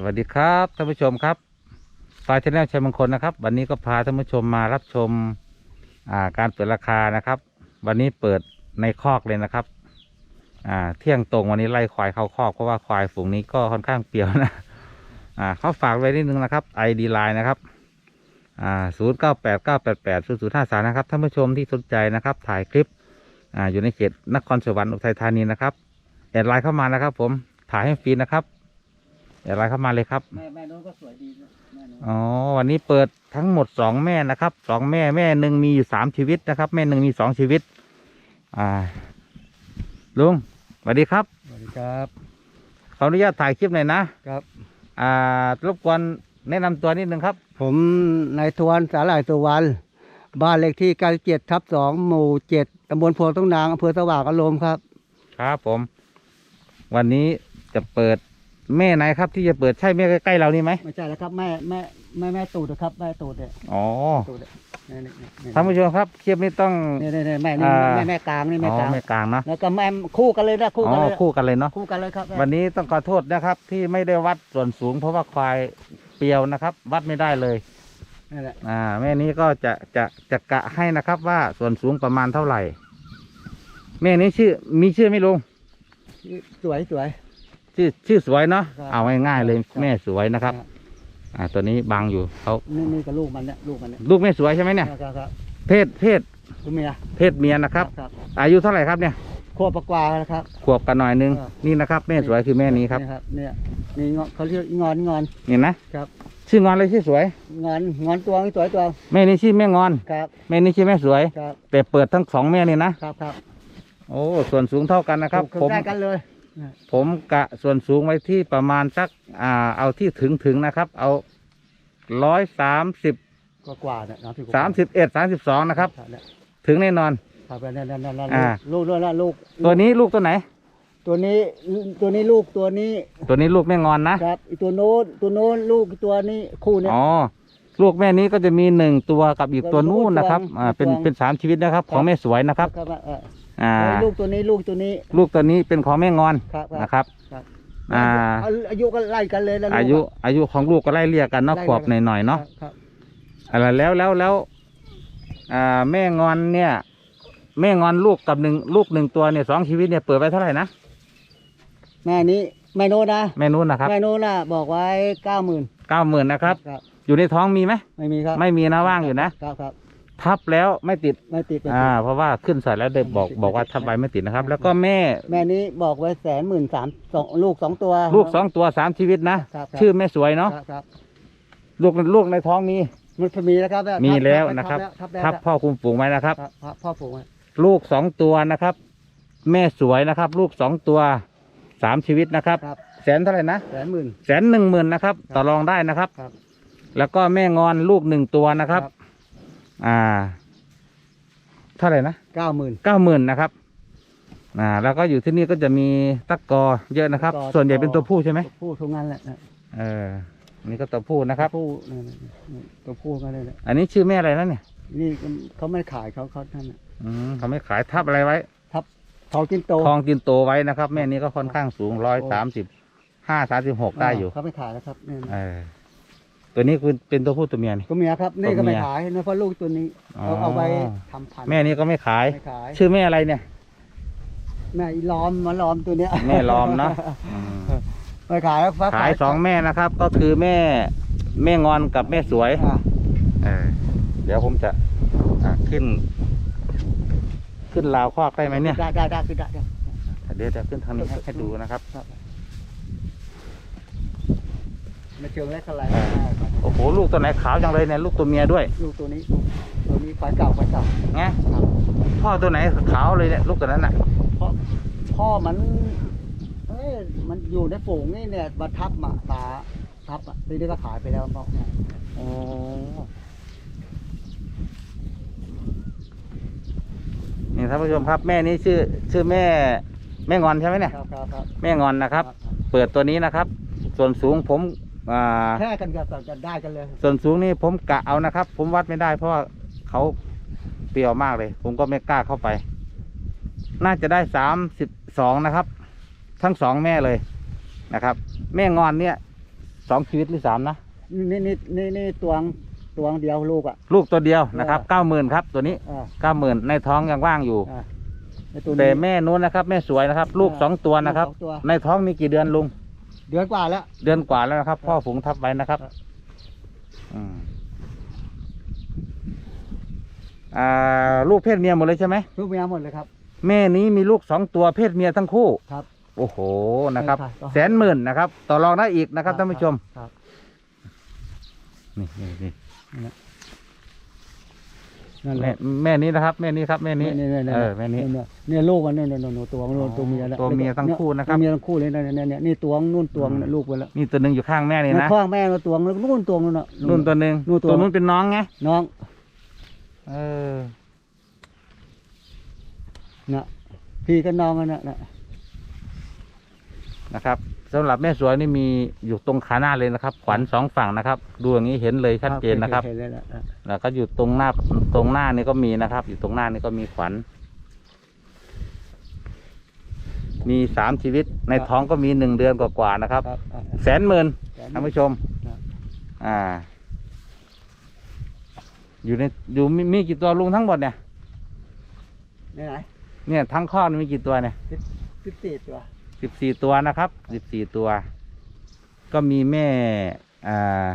สวัสดีครับท่านผู้ชมครับฟายชแนลชัยมงคลนะครับ วันนี้ก็พาท่านผู้ชมมารับชมอ่าการเปิดราคานะครับ วันนี้เปิดในคอกเลยนะครับอ่าเที่ยงตรงวันนี้ไล่ควายเข้าคอกเพราะว่าควายฝูงนี้ก็ค่อนข้างเปรียวนะอ่าเขาฝากไว้นิดนึงนะครับ ID Line นะครับอ่าศูนย์เก้าแปดเก้าแปดแปดศูนย์ศูนย์ห้าสามนะครับท่านผู้ชมที่สนใจนะครับ ถ่ายคลิปอ่าอยู่ในเขตนครสวรรค์อุทัยธานีนะครับแอดไลน์เข้ามานะครับ ผมถ่ายให้ฟรีนะครับ แอดไลน์เข้ามาเลยครับ แม่แม่นู้นก็สวยดีนะแม่นู้นอ๋อ วันนี้เปิดทั้งหมดสองแม่นะครับ สองแม่แม่หนึ่งมีอยู่สามชีวิตนะครับ แม่หนึ่งมีสองชีวิต อ่า ลุงสวัสดีครับ สวัสดีครับขออนุญาตถ่ายคลิปหน่อยนะครับ อ่ารบกวนแนะนำตัวนิดนึงครับ ผมนายทวนสาหร่ายสุวรรณบ้านเลขที่97ทับ2หมู่7ตำบลพวงต้องนางอำเภอสว่างอารมณ์ครับ ครับผม วันนี้จะเปิด แม่ไหนครับที่จะเปิดใช่แม่ใกล้ๆเรานี่ไหมไม่ใช่แล้วครับแม่แม่แม่แม่ตูดนะครับแม่ตูดเนี่ยอ๋อตูดเนี่ยนี่นี่นี่ท่านผู้ชมครับคลิปนี้ต้องนี่นี่นี่แม่นี่อ่า แม่แม่กลางนี่แม่อ๋อกลางแม่กลางเนาะแล้วก็แม่คู่กันเลยนะคู่อ๋กันอเลยคู่กันเลยเนาะคู่กันเลยครับแม่วันนี้ต้องขอโทษนะครับ ที่ไม่ได้วัดส่วนสูง เพราะว่าควายเปรียวนะครับ วัดไม่ได้เลยนี่แหละอ่าแม่นี้ก็จะจะจะกะให้นะครับว่าส่วนสูงประมาณเท่าไหร่ แม่นี้ชื่อมีชื่อไหม่ลุงสวยสวย ชื่อชื่อสวยเนาะครับเอาง่ายๆเลยครับ แม่สวยนะครับ อ่าตัวนี้บังอยู่เขานี่นี่กับลูกมันเนี่ยลูกมันเนี่ยลูกแม่สวยใช่ไหมเนี่ย ครับครับเพศเพศคุณเมียเพศเมียนะครับ ครับอายุเท่าไหร่ครับเนี่ยขวบกว่าๆนะครับ ขวบกันหน่อยนึง ครับ นี่นะครับ แม่สวยคือแม่นี้ครับนี่ครับเนี่ยนี่งอนเขาเรียกงอนงอน เห็นนะครับ ชื่องอนเลยชื่อสวย งอนงอนตัวนี่สวยตัวแม่นี้ชื่อแม่งอน ครับแม่นี้ชื่อแม่สวย ครับแต่เปิดทั้งสองแม่นี่นะ ครับครับโอ้ส่วนสูงเท่ากันนะครับถูกผมได้กันเลย ผมกะส่วนสูงไว้ที่ประมาณสักอ่าเอาที่ถึงถึงนะครับ เอาร้อยสามสิบกว่ากว่าๆเนี่ย30กว่สามสิบเอ็ดสามสิบสองนะครับเนี่ยถึงแน่นอนครับเนี่ยเนี่ยเนี่ยเนี่ยอ่าลูกลูกด้วยละลูก ตัวนี้ลูกตัวไหน ตัวนี้ตัวนี้ลูกตัวนี้ ตัวนี้ลูกแม่งอนนะครับอีตัวโน้นตัวโน้นลูกตัวนี้คู่เนี่ยอ๋อลูกแม่นี้ก็จะมีหนึ่งตัวกับอีกตัวนู้นนะครับตัวอ่า เป็นตัวเป็นสามชีวิตนะครับ ของแม่สวยนะครับครับเอออ่าแล้วลูกตัวนี้ลูกตัวนี้ ลูกตัวนี้เป็นของแม่งอนครับนะครับครับ อ่าอาอายุก็ไล่กันเลยแล้วลูกอายุ อายุของลูกก็ไล่เรียกกันเนาะไล่ขวบหเรียกน่อยๆเนาะครับอะไรแล้วแล้วแล้วอ่าแม่งอนเนี่ย แม่งอนลูกกับหนึ่งลูกหนึ่งตัวเนี่ยสองชีวิตเนี่ยเปิดไว้เท่าไหร่นะแม่นี้แม่โน้นนะแม่นู้นนะครับแม่โน้นน่ะบอกไว้เก้าหมื่นเก้าหมื่นนะครับ ครับ อยู่ในท้องมีไหมไม่มีครับไม่มีนะว่างอยู่นะครับครับ ทับแล้วไม่ติด ไม่ติดไม่ติดอ่าเพราะว่าขึ้นใส่แล้วได้บอกไม่ติดบอกว่าไม่ติดทับใบไม่ติดนะครับ แล้วก็แม่แม่นี้บอกไว้แสนหมื่นสามสองลูกสองตัว ลูกสองตัวสามชีวิตนะ ครับครับ ชื่อแม่สวยเนาะครับครับลูกลูกในท้องมี มันมีแล้วครับมีแล้วทันะครับ ทับแล้วทับทับพ่อคุมฝูงไว้นะครับแล้วครับพ่อผูกไว้ลูกสองตัวนะครับ แม่สวยนะครับ ลูกสองตัวสามชีวิตนะครับ ครับแสนเท่าไหร่นะแสนหมื่น แสนหนึ่งหมื่นนะครับ ครับต่อรองได้นะครับ ครับ แล้วก็แม่งอนลูกหนึ่งตัวนะครับ อ่า เท่าไหร่นะเก้าหมื่น เก้าหมื่นนะครับ อ่า แล้วก็อยู่ที่นี่ก็จะมีตะกอเยอะนะครับ ตะกอส่วนใหญ่เป็นตัวผู้ใช่ไหมตัวผู้ทุกงานแหละนะเอออันนี่ก็ตัวผู้นะครับตัวผู้นี่นี่ตัวผู้กันเลยแหละอันนี้ชื่อแม่อะไรนะเนี่ย นี่เขาไม่ขายเขาเขาท่านน่ะอืมเขาไม่ขายทับอะไรไว้เขากินโตทองกินโตไว้นะครับ แม่นี้ก็ค่อนข้างสูงร้อยสามสิบห้าสามสิบหกได้อยู่ เขาไม่ขายแล้วครับนี่เออ ตัวนี้คือเป็นตัวผู้ตัวเมียนี่ ตัวเมียครับ นี่ก็ไม่ตัวเมียขายนะเพราะลูกตัวนี้อ๋อ เอาเอาไว้ทำพันธุ์แม่นี้ก็ไม่ขาย ไม่ขาย ชื่อแม่อะไรเนี่ย แม่อีล้อมมาล้อมตัวเนี้ยแม่ล้อมเนาะอืมไม่ขายแล้วฟ้ขายสองแม่นะครับ ก็คือแม่แม่งอนกับแม่สวย อะเออเดี๋ยวผมจะอะขึ้น ขึ้นราวคอกได้ไหมเนี่ย ได้ได้ได้คือได้ได้ เดี๋ยวจะขึ้นทางนี้ให้ให้ดูนะครับมาเชิงแรกอะไรโอ้โหลูกตัวไหนขาวจังเลยเนี่ยลูกตัวเมียด้วยลูกตัวนี้ลูกตัวนี้ควายเก่าควายเก่าไงครับพ่อตัวไหนขาวเลยเนี่ยลูกตัวนั้นน่ะเพราะพ่อมันเอ้ยมันอยู่ในฝูงนี่เนี่ยมาทับมาตาทับอะทีนี้ก็ขายไปแล้วบอกเนี่ยโอ้นี่ท่านผู้ชมครับแม่นี้ชื่อชื่อแม่ แม่งอนใช่ไหมเนี่ยครับครับครับแม่งอนนะครับ เปิดตัวนี้นะครับ ส่วนสูงผม อ่าแค่กันกับจะได้กันเลย ส่วนสูงนี่ผมกะเอานะครับ ผมวัดไม่ได้เพราะว่าเขาเปรียวมากเลย ผมก็ไม่กล้าเข้าไป น่าจะได้สามสิบสองนะครับ ทั้งสองแม่เลยนะครับ แม่งอนเนี่ยสองชีวิตหรือสามนะนี่นี่นี่นี่ตวงตวงเดียวลูกอะ ลูกตัวเดียวนะครับเออเก้าหมื่นครับ ตัวนี้อ่าเก้าหมื่นในท้องยังว่างอยู่อ่าไอ้ตัวแต่นี้แม่นู้นนะครับ แม่สวยนะครับ ลูกเออสองตัวนะครับลูกสองตัวในท้องมีกี่เดือนลุง เดือนกว่าแล้ว เดือนกว่าแล้วนะครับ พ่อฝูงทับไว้นะครับครับอืมอ่าลูกเพศเมียหมดเลยใช่ไหมลูกเมียหมดเลยครับ แม่นี้มีลูกสองตัวเพศเมียทั้งคู่ครับ โอ้โหนะครับใช่ค่ะแสนหมื่นนะครับ ต่อรองได้อีกนะครับท่านผู้ชมครับนี่นี่นี่ นั่นแหแม่ละแม่นี้นะครับ แม่นี้ครับ แม่นี้นี่นี่นี่เออแม่นี้ เนี่ยเนี่ยลูกมันเนี่ยเนี่ยเนี่ยตัวมันนู่นตัวเมียแล้วตัวเมียทั้งคู่นะครับ ตัวเมียทั้งคู่เลยเนี่ยเนี่ยเนี่ยนี่ตัวนู่นตัวอืมลูกไปแล้วนี่ตัวหนึ่งอยู่ข้างแม่นี่ในนะท้องแม่มาตัวแล้วนู่นตัวนู่นน่ะนุ่นตัวหนึ่งนู่นตัว ตัวนู้นเป็นน้องไงน้องเออน่ะพี่กับน้องกันน่ะน่ะนะครับ สำหรับแม่สวยนี่มีอยู่ตรงขาหน้าเลยนะครับ ขวัญสองฝั่งนะครับ ดูอย่างนี้เห็นเลยชัดเจนนะครับห็เลยแหละอะแล้วก็อยู่ตรงหน้าตรงหน้านี่ก็มีนะครับ อยู่ตรงหน้านี่ก็มีขวัญ มีสามชีวิตในท้องก็มีหนึ่งเดือนกว่าๆนะครับครับอะแสนหมื่นแสนท่านผู้ชมครับอ่า อยู่ในอยู่มีมีกี่ตัวลุงทั้งหมดเนี่ยนี่ไหนเนี่ยทั้งข้อนี่มีกี่ตัวเนี่ยสิบสี่ตัว สิบสี่ตัวนะครับสิบสี่ตัว ก็มีแม่อ่า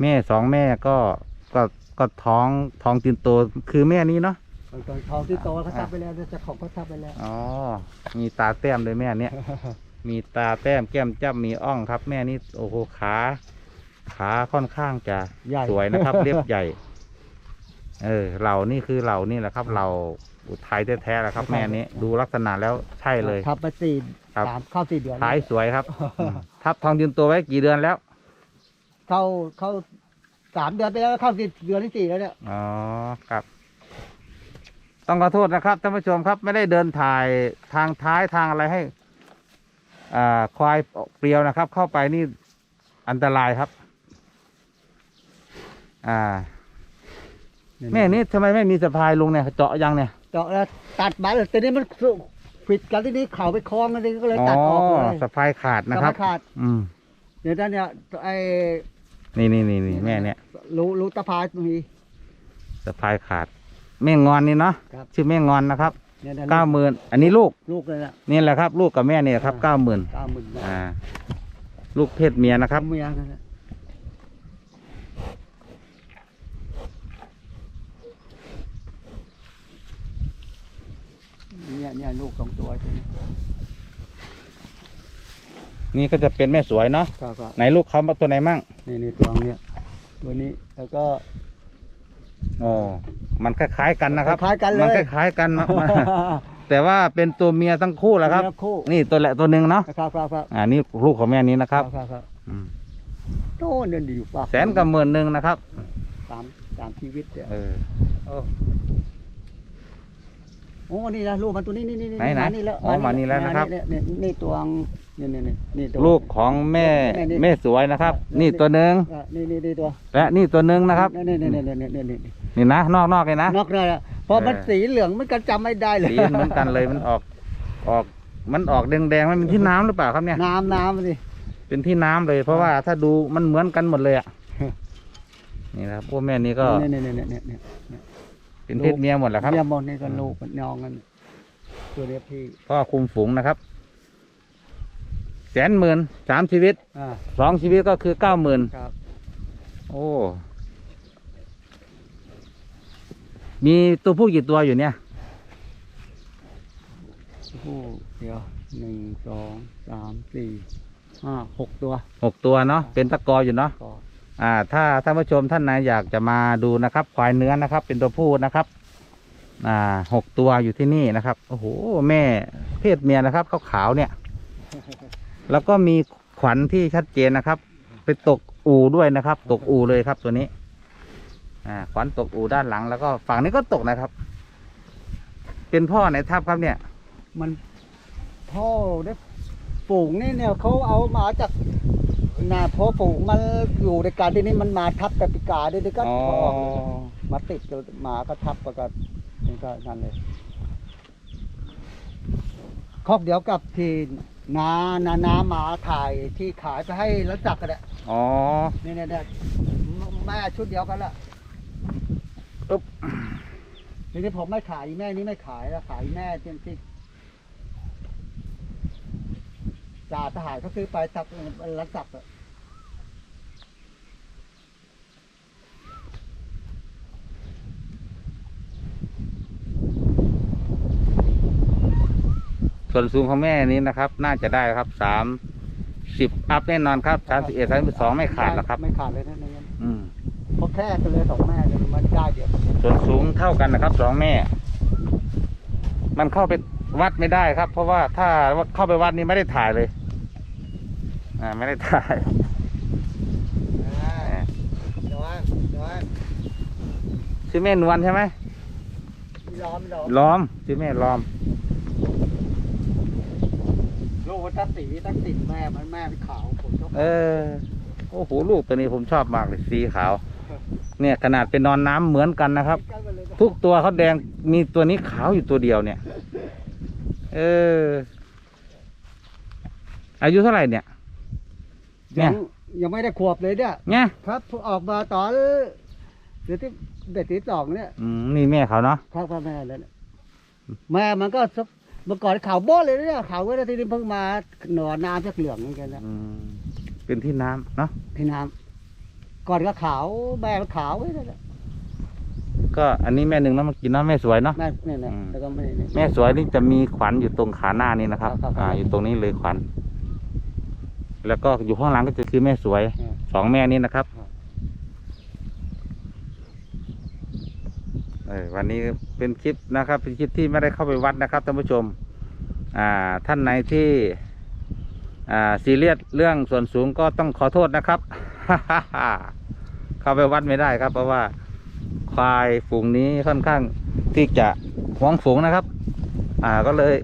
แม่สองแม่ก็ก็ก็ท้องท้องตีนโตคือแม่นี้เนาะตอนทองที่โตเขาอะทับไปแล้วเจะของเขาทับไปแล้วอ๋อมีตาแต้มเลยแม่เนี่ย มีตาแต้มแก้มจ้ำมีอ่องครับ แม่นี่โอ้โหขาขาค่อนข้างจะใหญ่สวยนะครับ เรียบใหญ่ เออเหล่านี่คือเหล่านี่แหละครับเหล่า อุทัยแท้ๆแหละครับแม่นี้ดูลักษณะแล้วใช่เลย ทับไปสี่ครับ สามเข้าสี่เดือนท้ายสวยครับอืมทับทองยืนตัวไว้กี่เดือนแล้วเข้าเข้าสามเดือนไปแล้วเข้าสี่เดือนที่สี่แล้วเนี่ยอ๋อครับ ต้องขอโทษนะครับท่านผู้ชมครับ ไม่ได้เดินถ่ายทางท้ายทางอะไรให้อ่าควายเปรียวนะครับ เข้าไปนี่อันตรายครับ อ่า แม่นี่ทำไมไม่มีสะพายลุงเนี่ย เจาะยังเนี่ย เจาะแล้วตัดมาเลยแต่นี้มันผิดกันที่นี่เข่าไปคล้องกันเลยก็เลยตัดออกเลยสะพายขาดนะครับสำขาดอืมเดี๋ยวนั้นเนี่ยไอ้นี่นี่นี่นี่แม่เนี่ยรู้รู้ตะพายมีสะพายขาด แม่งอนนี่เนาะครับ ชื่อแม่งอนนะครับเนี่ยนะเก้าหมื่นอันนี้ลูกลูกเลยนะ นี่แหละครับ ลูกกับแม่เนี่ยครับเก้าหมื่นเก้าหมื่นอ่า ลูกเพศเมียนะครับ เมียกันนะเนี่ยเนี่ย ลูกสองตัวใช่ไหมนี่ก็จะเป็นแม่สวยเนาะก็ก็ไหนลูกเขามาตัวไหนมั่งนี่นี่ตัวเนี่ยตัวนี้แล้วก็โอ้มันคล้ายๆกันนะครับคล้ายๆกันเลย มันคล้ายๆกันนะมันแต่ว่าเป็นตัวเมียทั้งคู่แหละครับเมียคู่ นี่ตัวแหละตัวหนึ่งเนาะครับครับครับอ่านี่ลูกของแม่นี้นะครับครับครับอืมโน่นเดินอยู่ปากแสนกับหมื่นหนึ่งนะครับสามสามชีวิตเนี่ยเออ โอ้ นี่นะลูกมันตัวนี้นี่นี่นี่ไหนไหนมานี่แล้วอ๋อมานี่แล้วนะครับ นี่นี่นี่ตัวงนี่นี่นี่นี่ตัว ลูกของแม่แม่นี่ แม่สวยนะครับ นี่ตัวหนึ่งอะนี่นี่นี่ตัวและนี่ตัวหนึ่งนะครับ นี่นี่นี่นี่นี่นี่นี่นี่นะ นอกนอกเลยนะ นอกเลยอะเพราะมันเออ สีเหลืองมันก็จำไม่ได้เลยสีเหมือนกันเลยมันออกออกมันออกแดงๆมันเป็นที่น้ำหรือเปล่าครับเนี่ย น้ำน้ำสิเป็นที่น้ำเลย เพราะว่าถ้าดูมันเหมือนกันหมดเลยอะ นี่นะครับพวกแม่นี้ก็นี่นี่นี่นี่นี่นี่ เป็นเพศเมียหมดแหละครับเมียหมดนี่ก็ลูกมันน้องกันตัวเรียกพี่พ่อคุมฝูงนะครับแสนหมื่นสามชีวิตอ่าสองชีวิตก็คือเก้าหมื่นครับโอ้มีตัวผู้กี่ตัวอยู่เนี่ย ผู้เดียวหนึ่งสองสามสี่ห้าหกตัวหกตัวเนาะเป็นตะกออยู่เนาะ ก็ อ่าถ้าท่านผู้ชมท่านไหนอยากจะมาดูนะครับ ควายเนื้อนะครับ เป็นตัวผู้นะครับ อ่าหกตัวอยู่ที่นี่นะครับโอ้โหแม่เพศเมียนะครับขาวๆเนี่ย แล้วก็มีขวัญที่ชัดเจนนะครับ ไปตกอูด้วยนะครับ ตกอูเลยครับตัวนี้ อ่าขวัญตกอูด้านหลัง แล้วก็ฝั่งนี้ก็ตกนะครับ เป็นพ่อไหนทับครับเนี่ย มันพ่อได้ฝูงนี่เนี่ยเขาเอามาจาก นาพอฝูงมันอยู่ในการที่นี่มันมาทับกับปิกาด้วยด้วยก็อ๋อออกมาติดกับหมาก็ทับกับนี่ก็นั่นเลยคอกเดียวกับที่นานานาหมาถ่ายที่ขายไปให้รัจักกันแหละอ๋อเนี่ยเนี่ยเนี่ยแม่ชุดเดียวกันละอึ๊บ ทีนี้ผมไม่ขายอีแม่นี้ไม่ขายแล้วขายอีแม่จริงที่ จ่าทหารเขาซื้อไปจับรัจักอะส่วนสูงของแม่นี้นะครับ น่าจะได้ครับสามสิบอัพแน่นอนครับสามสิบเอ็ดสามสิบสองไม่ขาดหรอกครับ ไม่ขาดเลยนะในนี้อืมเพราะแค่กันเลยสองแม่เลยมันได้เดียวส่วนสูงเท่ากันนะครับสองแม่ มันเข้าไปวัดไม่ได้ครับ เพราะว่าถ้าเข้าไปวัดนี้ไม่ได้ถ่ายเลย อ่าไม่ได้ถ่ายเดี๋ยวว่าเดี๋ยวว่าชื่อแม่นวลใช่ไหมมีล้อมมีล้อมล้อมชื่อแม่ล้อม ลูกมันตั้งสีตั้งสีแม่มันแม่เป็นขาวผมชอบเออโอ้โหลูกตัวนี้ผมชอบมากเลยสีขาว เนี่ยขนาดเป็นนอนน้ำเหมือนกันนะครับใกล้กันเลยนะทุกตัวเขาแดงมีตัวนี้ขาวอยู่ตัวเดียวเนี่ย เออ อายุเท่าไหร่เนี่ย เนี่ยัยงยังไม่ได้ขวบเลยเนี่ยเนี่ยครับออกมาตอนเดือนที่เด็ดที่สองเนี่ยอืมนี่แม่เขาเนาะข้าวพ่อแม่เลยเนี่ยแม่มันก็สักเมื่อก่อนขาวโบ้เลยเนี่ยขาวก็ได้ที่นี่เพิ่งมาหนอนน้ำจะเหลืองเหมือนกันนะอืมเป็นที่น้ำเนาะที่น้ำก่อนก็ขาวแม่มันขาวไว้เลยนะก็อันนี้แม่หนึ่งนะมากินเนาะแม่สวยเนาะ แม่เนี่ยเนี่ยอืม แล้วก็ไม่เนี่ย แม่สวยนี่จะมีขวัญอยู่ตรงขาหน้านี่นะครับ ครับครับ อ่า อยู่ตรงนี้เลยขวัญ แล้วก็อยู่ข้างหลังก็จะคือแม่สวยอืมสองแม่นี้นะครับครับเออวันนี้เป็นคลิปนะครับ เป็นคลิปที่ไม่ได้เข้าไปวัดนะครับท่านผู้ชม อ่า ท่านไหนที่ อ่าซีเรียสเรื่องส่วนสูงก็ต้องขอโทษนะครับ เข้าไปวัดไม่ได้ครับ เพราะว่าควายฝูงนี้ค่อนข้างที่จะหวงฝูงนะครับ อ่าก็เลย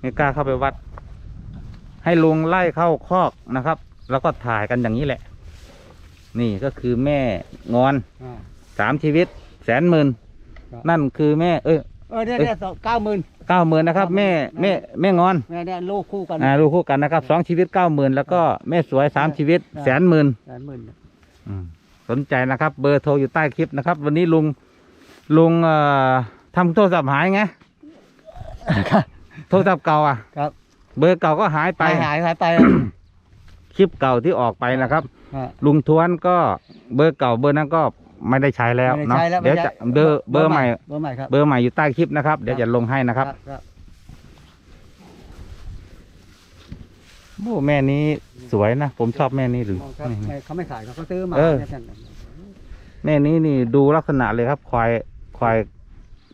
ไม่กล้าเข้าไปวัด ให้ลุงไล่เข้าคอกนะครับ แล้วก็ถ่ายกันอย่างนี้แหละ นี่ก็คือแม่งอนอ่า สามชีวิตแสนหมื่นครับ นั่นคือแม่เอ้ย เออเนี่ยเนี่ยเก้าหมื่น เก้าหมื่นนะครับ แม่แม่แม่งอนแม่เนี่ยลูกคู่กัน อ่าลูกคู่กันนะครับสองชีวิตเก้าหมื่นแล้วก็แม่สวยสามชีวิตครับ แสนหมื่น แสนหมื่น อืมสนใจนะครับ เบอร์โทรอยู่ใต้คลิปนะครับ วันนี้ลุงลุงเอ่อทำโทรศัพท์หายไง โทรศัพท์เก่าอะครับ เบอร์เก่าก็หายไปไปหายหายไป คลิปเก่าที่ออกไปนะครับอ่าลุงทวนก็เบอร์เก่าเบอร์นั้นก็ไม่ได้ใช้แล้วไม่ได้เนาะใช้แล้วเดี๋ยวไม่จะใช้เบอร์เบอร์ใหม่ เบอร์ใหม่ครับ เบอร์ใหม่อยู่ใต้คลิปนะครับ เดี๋ยวจะลงให้นะครับครับโอ้แม่นี้สวยนะ ผมชอบแม่นี้หรือครับไม่เขาไม่ขายเขาก็ซื้อมาเออเนี่ยกันแม่นี้นี่ดูลักษณะเลยครับ ควายควาย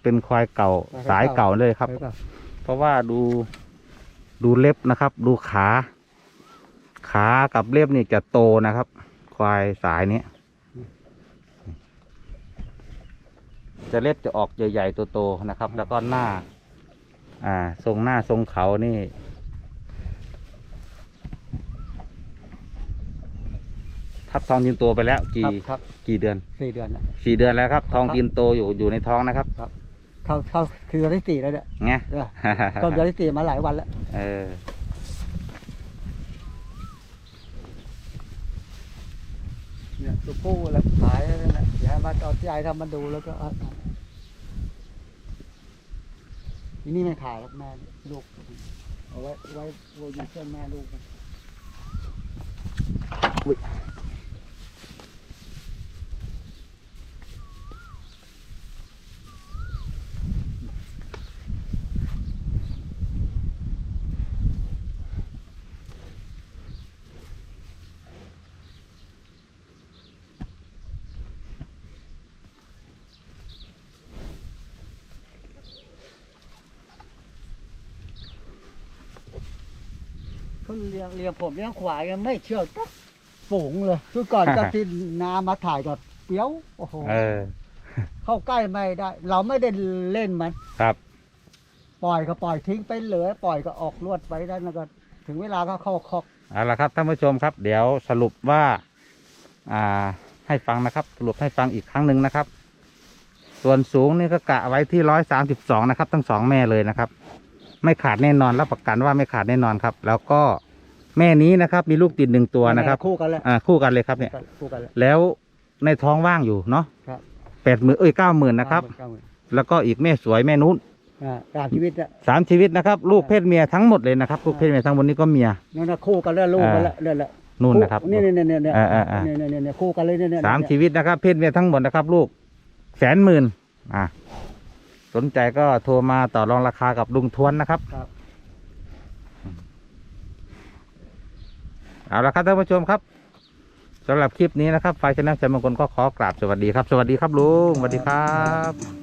เป็นควายเก่าสายเก่าเลยครับใช่ป่ะเพราะว่าดู ดูเล็บนะครับ ดูขา ขากับเล็บนี่จะโตนะครับ ควายสายนี้จะเล็บจะออกใหญ่ๆโตๆนะครับ แล้วก็หน้า อ่า ทรงหน้าทรงเขานี่ ทับทองยินโตไปแล้ว กี่ครับครับ กี่เดือนสี่เดือนน่ะ สี่เดือนแล้วครับ ทองครับยินโตอยู่อยู่ในท้องนะครับ เข้าเข้าคือเดือนที่สี่แล้วเนี่ยไง เออก็เดือนที่สี่มาหลายวันแล้ว เออ เนี่ยตัวผู้แล้วขายแล้วนะอย่าให้มาตอนที่ไอ้ทำมาดูแล้วก็เอาเอาทีนี่ไม่ขายหรอกแม่ลูก เอาไว้ไว้ไว้อยู่เพื่อนแม่ลูก เขาเลี้ยงเลี้ยงผมเลี้ยงควายกันไม่เชื่อตักฝูงเลยคือก่อนจะที่นามาถ่ายก็เปี้ยวโอ้โหเออ เข้าใกล้ไม่ได้ เราไม่ได้เล่นมันครับ ปล่อยก็ปล่อยทิ้งไปเหลือปล่อยก็ออกลวดไปได้แล้วก็ ถึงเวลาก็เข้าคอกเอาละครับท่านผู้ชมครับ เดี๋ยวสรุปว่า อ่า ให้ฟังนะครับ สรุปให้ฟังอีกครั้งหนึ่งนะครับ ส่วนสูงนี่ก็กะไว้ที่ร้อยสามสิบสองนะครับ ทั้งสองแม่เลยนะครับ ไม่ขาดแน่นอนรับประกันว่าไม่ขาดแน่นอนครับ แล้วก็แม่นี้นะครับมีลูกติดหนึ่งตัวนะครับคู่กันแล้วอ่าคู่กันเลยครับเนี่ยคู่กันแล้วแล้วในท้องว่างอยู่เนาะครับแปดหมื่นเอ้ยเก้าหมื่นนะครับเก้าหมื่นแล้วก็อีกแม่สวยแม่นู้นอ่าตามชีวิตอะสามชีวิตนะครับ ลูกเพศเมียทั้งหมดเลยนะครับลูกเพศเมียทั้งหมดนี้ก็เมียนั่นนะคู่กันแล้วลูกกันแล้วนั่นแหละนู่นนะครับนี่นี่นี่นี่นี่อ่าอ่าอ่านี่นี่นี่คู่กันเลยเนี่ยเนี่ยสามชีวิตนะครับ เพศเมียทั้งหมดนะครับ ลูกแสนหมื่นอ่า สนใจก็โทรมาต่อรองราคากับลุงทวนนะครับ ครับ เอาละครับท่านผู้ชมครับสำหรับคลิปนี้นะครับไฟชนะชัยมงคลก็ขอกราบสวัสดีครับ สวัสดีครับลุงสวัสดีครับ